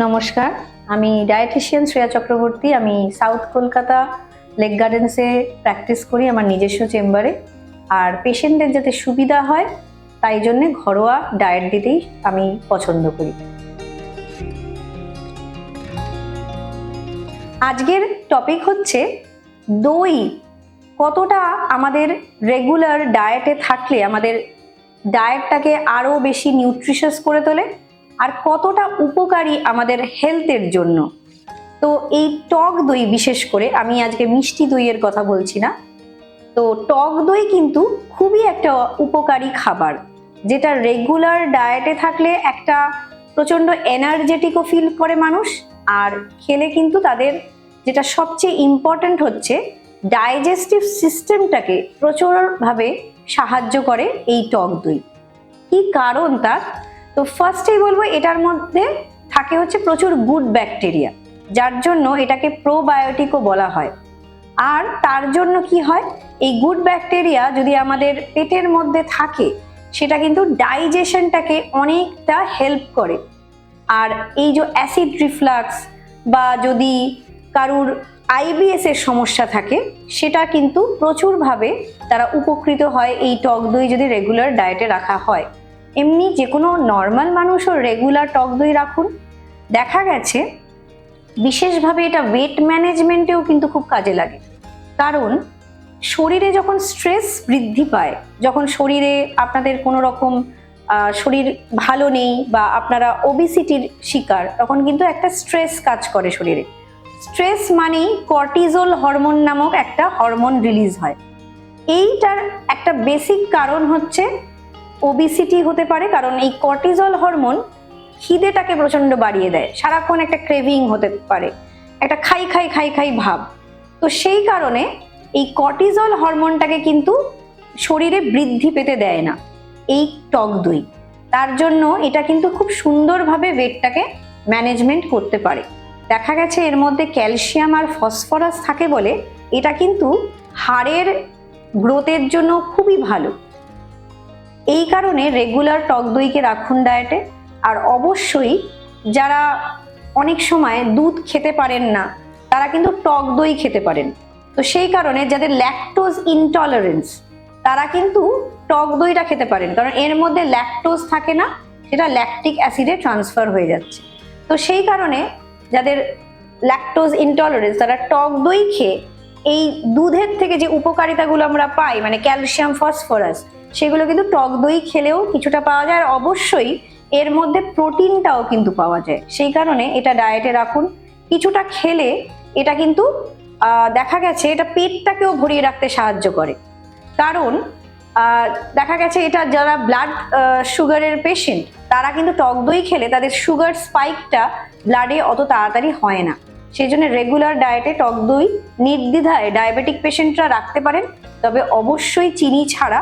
নমস্কার, আমি ডায়েটিশিয়ান শ্রেয়া চক্রবর্তী, আমি সাউথ কলকাতা লেক গার্ডেন্সে প্র্যাকটিস করি আমার নিজস্ব চেম্বারে আর পেশেন্টদের যাতে সুবিধা হয়, তাই জন্যে ঘরোয়া ডায়েট দিতেই আমি পছন্দ করি। আজকের টপিক হচ্ছে, দই কতটা আমাদের রেগুলার ডায়েটে থাকলে, আমাদের ডায়েটটাকে আরও বেশি নিউট্রিশাস করে তোলে আর কতটা উপকারী আমাদের হেলথের জন্য। তো এই টক দই বিশেষ করে, আমি আজকে মিষ্টি দইয়ের কথা বলছি না। তো টক দই কিন্তু খুবই একটা উপকারী খাবার, যেটা রেগুলার ডায়েটে থাকলে একটা প্রচণ্ড এনার্জেটিকও ফিল করে মানুষ। আর খেলে কিন্তু তাদের যেটা সবচেয়ে ইম্পর্ট্যান্ট হচ্ছে ডাইজেস্টিভ সিস্টেমটাকে প্রচুরভাবে সাহায্য করে এই টক দই। কি কারণ তার? তো ফার্স্টেই বলব, এটার মধ্যে থাকে হচ্ছে প্রচুর গুড ব্যাকটেরিয়া যার জন্য এটাকে প্রোবায়োটিকও বলা হয়। আর তার জন্য কি হয়, এই গুড ব্যাকটেরিয়া যদি আমাদের পেটের মধ্যে থাকে, সেটা কিন্তু ডাইজেশনটাকে অনেকটা হেল্প করে। আর এই যে অ্যাসিড রিফ্লাক্স বা যদি কারুর আইবিএস এর সমস্যা থাকে, সেটা কিন্তু প্রচুরভাবে তারা উপকৃত হয় এই টক দই যদি রেগুলার ডায়েটে রাখা হয়। এমনি যে কোনো নর্মাল মানুষও রেগুলার টক দই রাখুন। দেখা গেছে, বিশেষভাবে এটা ওয়েট ম্যানেজমেন্টেও কিন্তু খুব কাজে লাগে। কারণ, শরীরে যখন স্ট্রেস বৃদ্ধি পায়, যখন শরীরে আপনাদের কোনো রকম শরীর ভালো নেই বা আপনারা ওবিসিটির শিকার, তখন কিন্তু একটা স্ট্রেস কাজ করে শরীরে। স্ট্রেস মানেই কর্টিজল হরমোন নামক একটা হরমোন রিলিজ হয়। এইটার একটা বেসিক কারণ হচ্ছে ওবিসিটি হতে পারে, কারণ এই কর্টিজল হরমোন খিদেটাকে প্রচণ্ড বাড়িয়ে দেয়। সারাক্ষণ একটা ক্রেভিং হতে পারে, একটা খাই খাই খাই খাই ভাব। তো সেই কারণে এই কর্টিজল হরমোনটাকে কিন্তু শরীরে বৃদ্ধি পেতে দেয় না, এই টক দই। তার জন্য এটা কিন্তু খুব সুন্দরভাবে ওয়েটটাকে ম্যানেজমেন্ট করতে পারে। দেখা গেছে এর মধ্যে ক্যালসিয়াম আর ফসফরাস থাকে বলে, এটা কিন্তু হাড়ের গ্রোথের জন্য খুবই ভালো। এই কারণে রেগুলার টক দইকে রাখুন ডায়েটে আর অবশ্যই যারা অনেক সময় দুধ খেতে পারেন না, তারা কিন্তু টক দই খেতে পারেন। তো সেই কারণে যাদের ল্যাকটোজ ইনটলারেন্স তারা কিন্তু টক দইটা খেতে পারেন। কারণ এর মধ্যে ল্যাকটোজ থাকে না, সেটা ল্যাকটিক অ্যাসিডে ট্রান্সফার হয়ে যাচ্ছে। তো সেই কারণে যাদের ল্যাকটোজ ইনটলারেন্স তারা টক দই খেয়ে এই দুধের থেকে যে উপকারিতাগুলো আমরা পাই মানে ক্যালসিয়াম ফসফরাস সেগুলো কিন্তু টক দই খেলেও কিছুটা পাওয়া যায়। আর অবশ্যই এর মধ্যে প্রোটিনটাও কিন্তু পাওয়া যায়। সেই কারণে এটা ডায়েটে রাখুন। কিছুটা খেলে এটা কিন্তু দেখা গেছে এটা পেটটাকেও ভরিয়ে রাখতে সাহায্য করে। কারণ দেখা গেছে এটা যারা ব্লাড সুগারের পেশেন্ট তারা কিন্তু টক দই খেলে তাদের সুগার স্পাইকটা ব্লাডে অত তাড়াতাড়ি হয় না। সেই জন্য রেগুলার ডায়েটে টক দই নির্দ্বিধায় ডায়াবেটিক পেশেন্টরা রাখতে পারেন। তবে অবশ্যই চিনি ছাড়া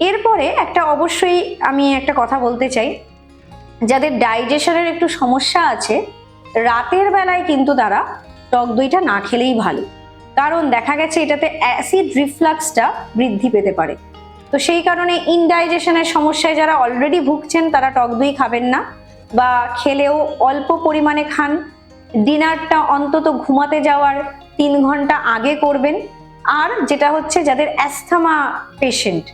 এরপরে একটা অবশ্যই আমি একটা কথা বলতে চাই। যাদের ডাইজেশনের একটু সমস্যা আছে, রাতের বেলায় কিন্তু তারা টক দইটা না খেলেই ভালো। কারণ দেখা গেছে এটাতে অ্যাসিড রিফ্লাক্সটা বৃদ্ধি পেতে পারে। তো সেই কারণে ইনডাইজেশনের সমস্যায় যারা অলরেডি ভুগছেন, তারা টক দই খাবেন না বা খেলেও অল্প পরিমাণে খান। ডিনারটা অন্তত ঘুমাতে যাওয়ার তিন ঘণ্টা আগে করবেন। আর যেটা হচ্ছে যাদের অ্যাস্থমা পেশেন্ট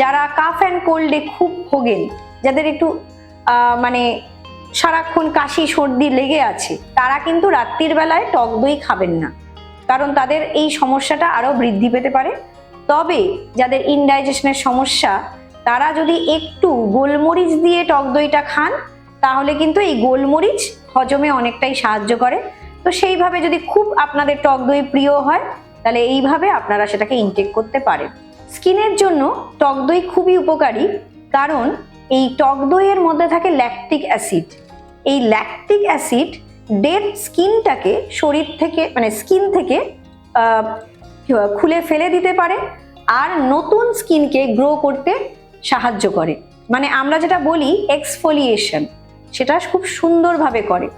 যারা কাফ অ্যান্ড কোল্ডে খুব ভোগেন, যাদের একটু মানে সারাক্ষণ কাশি, সর্দি লেগে আছে, তারা কিন্তু রাত্রির বেলায় টক দই খাবেন না। কারণ তাদের এই সমস্যাটা আরও বৃদ্ধি পেতে পারে। তবে যাদের ইনডাইজেশনের সমস্যা, তারা যদি একটু গোলমরিচ দিয়ে টক দইটা খান, তাহলে কিন্তু এই গোলমরিচ হজমে অনেকটাই সাহায্য করে। তো সেইভাবে যদি খুব আপনাদের টক দই প্রিয় হয়, তাহলে এইভাবে আপনারা সেটাকে ইনটেক করতে পারেন। স্কিনের জন্য টক দই খুবই উপকারী, কারণ এই টক দইয়ের মধ্যে থাকে ল্যাকটিক অ্যাসিড এই ল্যাকটিক অ্যাসিড ডেড স্কিনটাকে শরীর থেকে মানে স্কিন থেকে খুলে ফেলে দিতে পারে আর নতুন স্কিনকে গ্রো করতে সাহায্য করে। মানে আমরা যেটা বলি এক্সফোলিয়েশন সেটা খুব সুন্দরভাবে করে।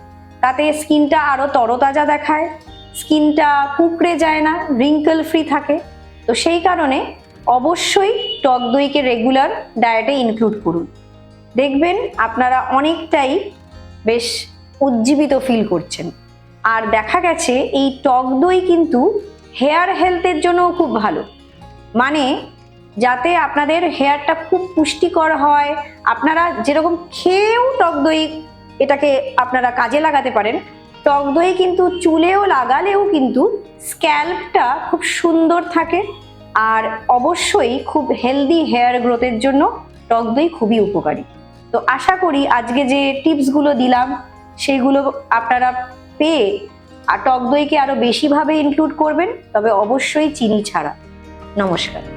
তাতে স্কিনটা আরও তরতাজা দেখায়, স্কিনটা কুঁকড়ে যায় না রিঙ্কেল ফ্রি থাকে। তো সেই কারণে অবশ্যই টক দইকে রেগুলার ডায়েটে ইনক্লুড করুন। দেখবেন আপনারা অনেকটাই বেশ উজ্জীবিত ফিল করছেন। আর দেখা গেছে এই টক দই কিন্তু হেয়ার হেলথের জন্যও খুব ভালো। মানে যাতে আপনাদের হেয়ারটা খুব পুষ্টিকর হয়, আপনারা যেরকম খেয়েও টক দই এটাকে আপনারা কাজে লাগাতে পারেন, টক দই কিন্তু চুলেও লাগালেও কিন্তু স্ক্যাল্পটা খুব সুন্দর থাকে। আর অবশ্যই খুব হেলদি হেয়ার গ্রোথের জন্য টক দই খুবই উপকারী। তো আশা করি আজকে যে টিপসগুলো দিলাম, সেগুলো আপনারা পেয়ে আর টক দইকে আরও বেশিভাবে ইনক্লুড করবেন, তবে অবশ্যই চিনি ছাড়া। নমস্কার।